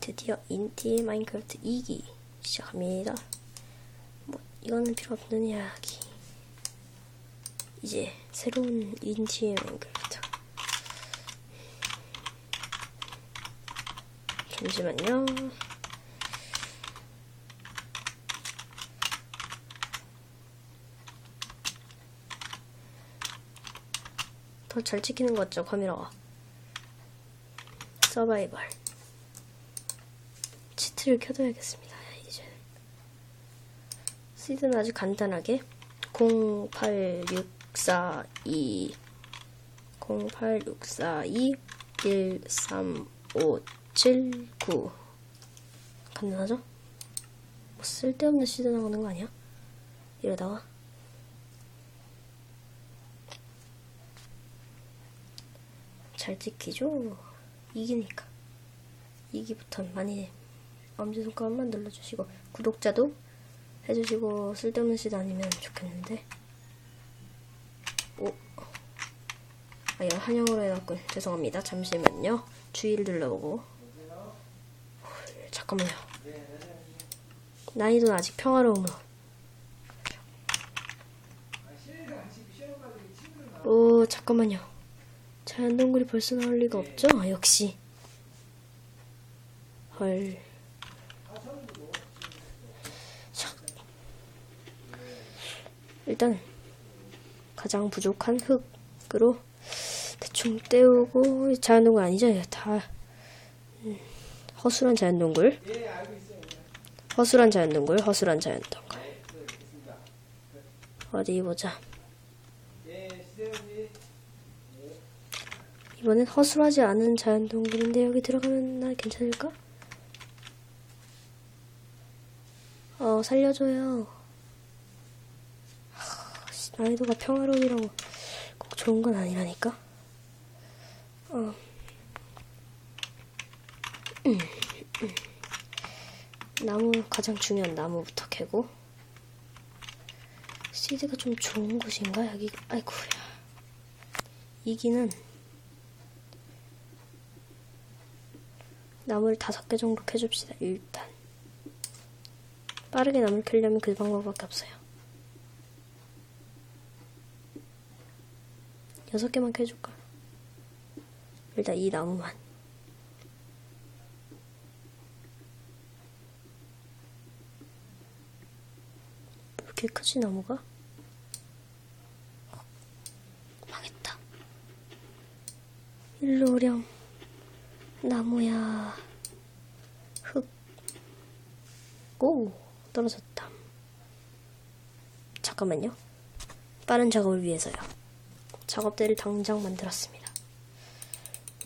드디어 인티 마인크래프트 2기 시작합니다. 뭐 이거는 필요 없는 이야기. 이제 새로운 인티 마인크래프트. 잠시만요. 더 잘 찍히는 것 같죠, 카메라가. 서바이벌. 치트를 켜둬야겠습니다, 이제. 시드는 아주 간단하게 08642 08642 13579 간단하죠? 뭐 쓸데없는 시드 나오는 거 아니야? 이러다가 잘 찍히죠? 이기니까 이기부터 많이 엄지손가락만 눌러주시고 구독자도 해주시고 쓸데없는 시도 아니면 좋겠는데. 오. 아, 이거 한영어로 해갖고 죄송합니다. 잠시만요. 주의를 눌러보고. 잠깐만요. 난이도는 아직 평화로움으로 오 잠깐만요. 자연동굴이 벌써 나올 리가 없죠? 아, 역시. 헐 일단 가장 부족한 흙으로 대충 때우고 자연동굴 아니죠? 다 음, 허술한 자연동굴 허술한 자연동굴 허술한 자연동굴 어디 보자 이번엔 허술하지 않은 자연동굴인데 여기 들어가면 나 괜찮을까? 어 살려줘요 난이도가 평화로움이라고 꼭 좋은 건 아니라니까? 어. 음, 음. 나무 가장 중요한 나무부터 캐고. 시드가 좀 좋은 곳인가 여기? 아이고야 이기는 나무를 다섯 개 정도 캐줍시다 일단. 빠르게 나무를 캐려면 그 방법밖에 없어요 여섯 개만 캐줄까 일단 이 나무만 왜 이렇게 크지 나무가? 어, 망했다 일로 오렴 나무야 흙 오, 떨어졌다. 잠깐만요. 빠른 작업을 위해서요. 작업대를 당장 만들었습니다.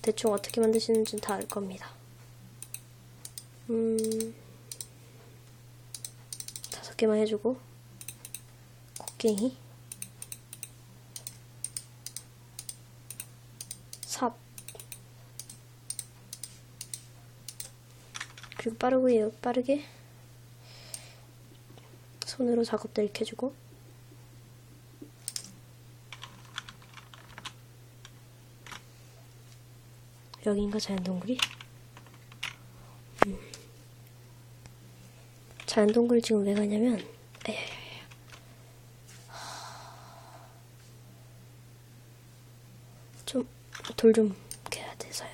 대충 어떻게 만드시는지는 다알 겁니다. 음, 다섯 개만 해주고, 곡괭이, 삽, 그리고 빠르고요, 빠르게 손으로 작업대를 켜주고 여긴가 자연동굴이? 음. 자연동굴 지금 왜 가냐면 에야야야 좀돌 좀 캐야 돼서요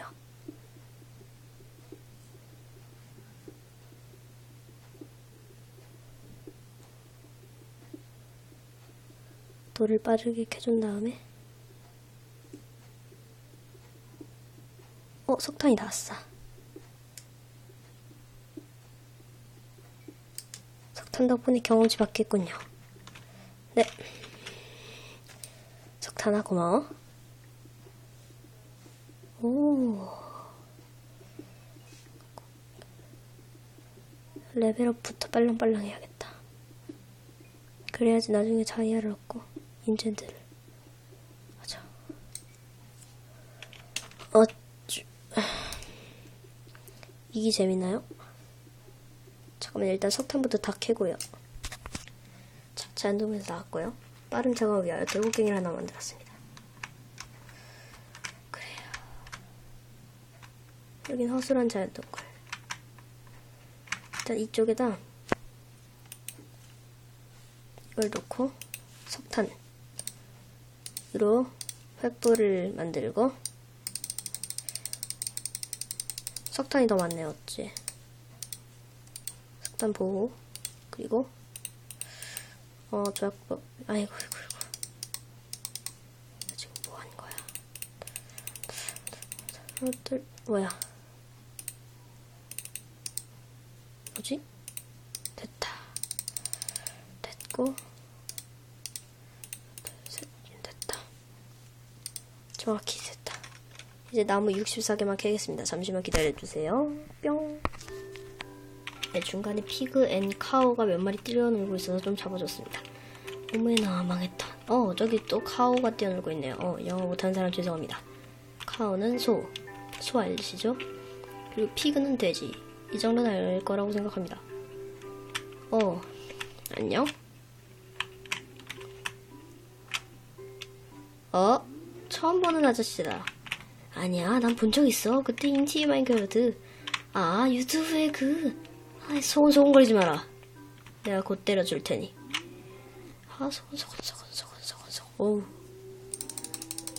돌을 빠르게 캐준 다음에 어 석탄이 나왔어. 석탄 덕분에 경험치 받겠군요. 네. 석탄아 고마워. 오. 레벨업부터 빨랑빨랑 해야겠다. 그래야지 나중에 자이아를 얻고 인젠트를. 맞아. 어쭈 이게 재밌나요? 잠깐만 일단 석탄부터 다 캐고요. 자, 자연동에서 나왔고요. 빠른 작업을 위하여 돌고갱이를 하나 만들었습니다. 그래요. 여긴 허술한 자연동굴. 일단 이쪽에다 이걸 놓고 석탄으로 횃불을 만들고 석탄이 더 많네요, 어찌. 석탄 보호 그리고 어 조약법 아이고 아이고 아이고 나 지금 뭐 하는 거야? 어떨 뭐야? 뭐지? 됐다. 됐고 셋 됐다. 정확히 됐다. 이제 나무 64개만 캐겠습니다. 잠시만 기다려주세요. 뿅. 네, 중간에 피그 앤 카오가 몇 마리 뛰어놀고 있어서 좀 잡아줬습니다. 어머나 망했다. 어 저기 또 카오가 뛰어놀고 있네요. 어 영어 못하는 사람 죄송합니다. 카오는 소, 소 알시죠? 그리고 피그는 돼지. 이 정도는 알 거라고 생각합니다. 어 안녕. 어 처음 보는 아저씨다. 아니야, 난 본 적 있어. 그때 인티 마인크래프트. 아, 유튜브에 그. 아, 소곤소곤거리지 마라. 내가 곧 때려줄 테니. 아, 소곤소곤소곤소곤소곤소곤. 어우.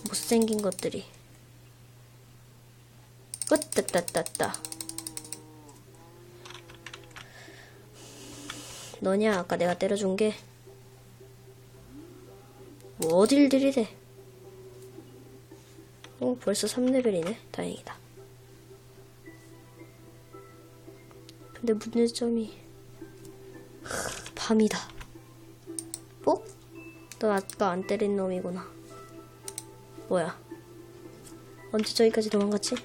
못생긴 것들이. 으따따따따. 너냐, 아까 내가 때려준 게. 뭐 어딜 들이대. 어, 벌써 3레벨이네. 다행이다. 근데 문제점이 하, 밤이다. 어? 너 아까 안 때린 놈이구나. 뭐야? 언제 저기까지 도망갔지?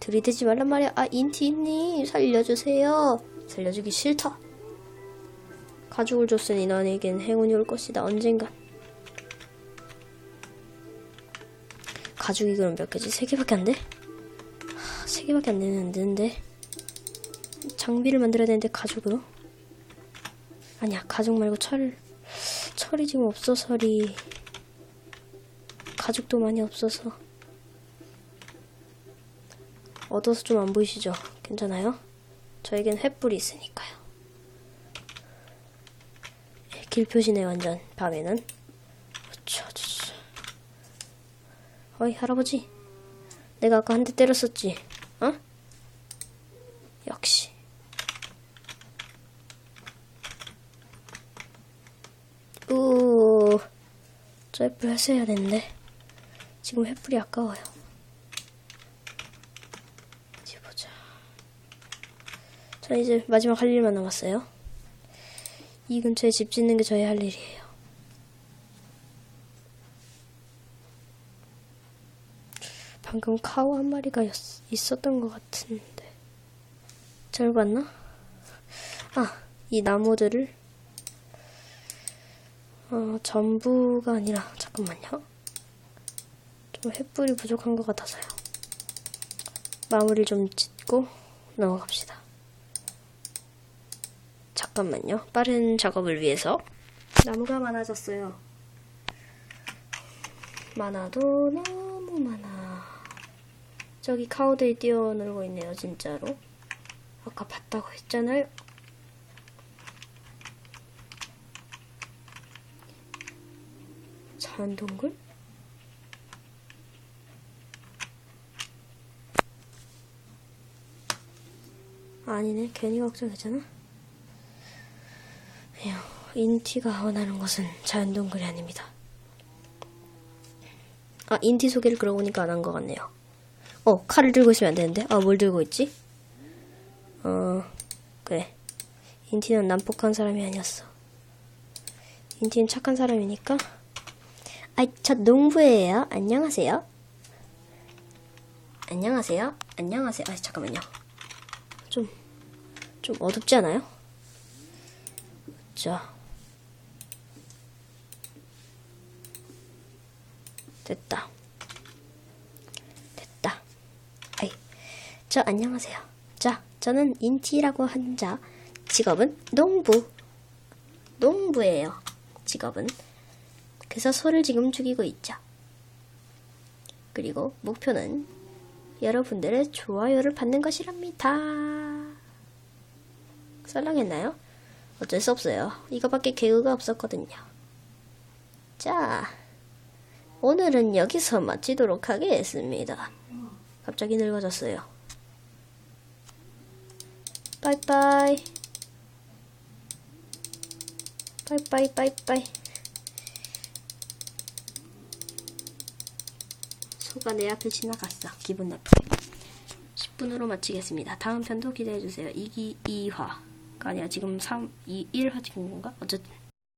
들이대지 말란 말이야. 아, 인티님 살려주세요. 살려주기 싫다. 가죽을 줬으니 너에겐 행운이 올 것이다. 언젠간. 가죽이 그럼 몇 개지? 세 개밖에 안 돼? 하, 세 개밖에 안 되는 안 되는데 장비를 만들어야 되는데 가죽으로? 아니야 가죽 말고 철 철이 지금 없어서리 가죽도 많이 없어서 어두워서 좀 안 보이시죠? 괜찮아요? 저에겐 횃불이 있으니까요 예, 길 표시네 완전 밤에는 그쵸, 그쵸. 어이 할아버지. 내가 아까 한 대 때렸었지. 어? 역시. 우저 횃불 회수해야 되는데. 지금 횃불이 아까워요. 어디 보자. 저 이제 마지막 할 일만 남았어요. 이 근처에 집 짓는 게 저희 할 일이에요 방금 카우 한 마리가 였- 있었던 것 같은데. 잘 봤나? 아, 이 나무들을, 어, 전부가 아니라, 잠깐만요. 좀 횃불이 부족한 것 같아서요. 마무리를 좀 짓고 넘어갑시다. 잠깐만요. 빠른 작업을 위해서. 나무가 많아졌어요. 많아도 너무 많아. 저기 카우들이 뛰어놀고 있네요, 진짜로. 아까 봤다고 했잖아요. 자연동굴? 아니네, 괜히 걱정했잖아. 에휴, 인티가 원하는 것은 자연동굴이 아닙니다. 아, 인티 소개를 그러고 보니까 안 한 것 같네요. 어, 칼을 들고 있으면 안 되는데? 아, 뭘 들고 있지? 어, 그래. 인티는 난폭한 사람이 아니었어. 인티는 착한 사람이니까. 아이, 저 농부예요. 안녕하세요. 안녕하세요. 안녕하세요. 아, 잠깐만요. 좀, 좀 어둡지 않아요? 자. 됐다. 아이, 저 안녕하세요. 자, 저는 인티라고 한 자. 직업은 농부. 농부예요. 직업은. 그래서 소를 지금 죽이고 있죠. 그리고 목표는 여러분들의 좋아요를 받는 것이랍니다. 썰렁했나요? 어쩔 수 없어요. 이거밖에 개그가 없었거든요. 자, 오늘은 여기서 마치도록 하겠습니다. 갑자기 늙어졌어요. 빠이빠이. 빠이빠이, 빠이빠이. 소가 내 앞을 지나갔어. 기분 나쁘게. 10분으로 마치겠습니다. 다음 편도 기대해주세요. 2기 2화가 아니라 지금 3, 2, 1화 찍은 건가? 어쨌든.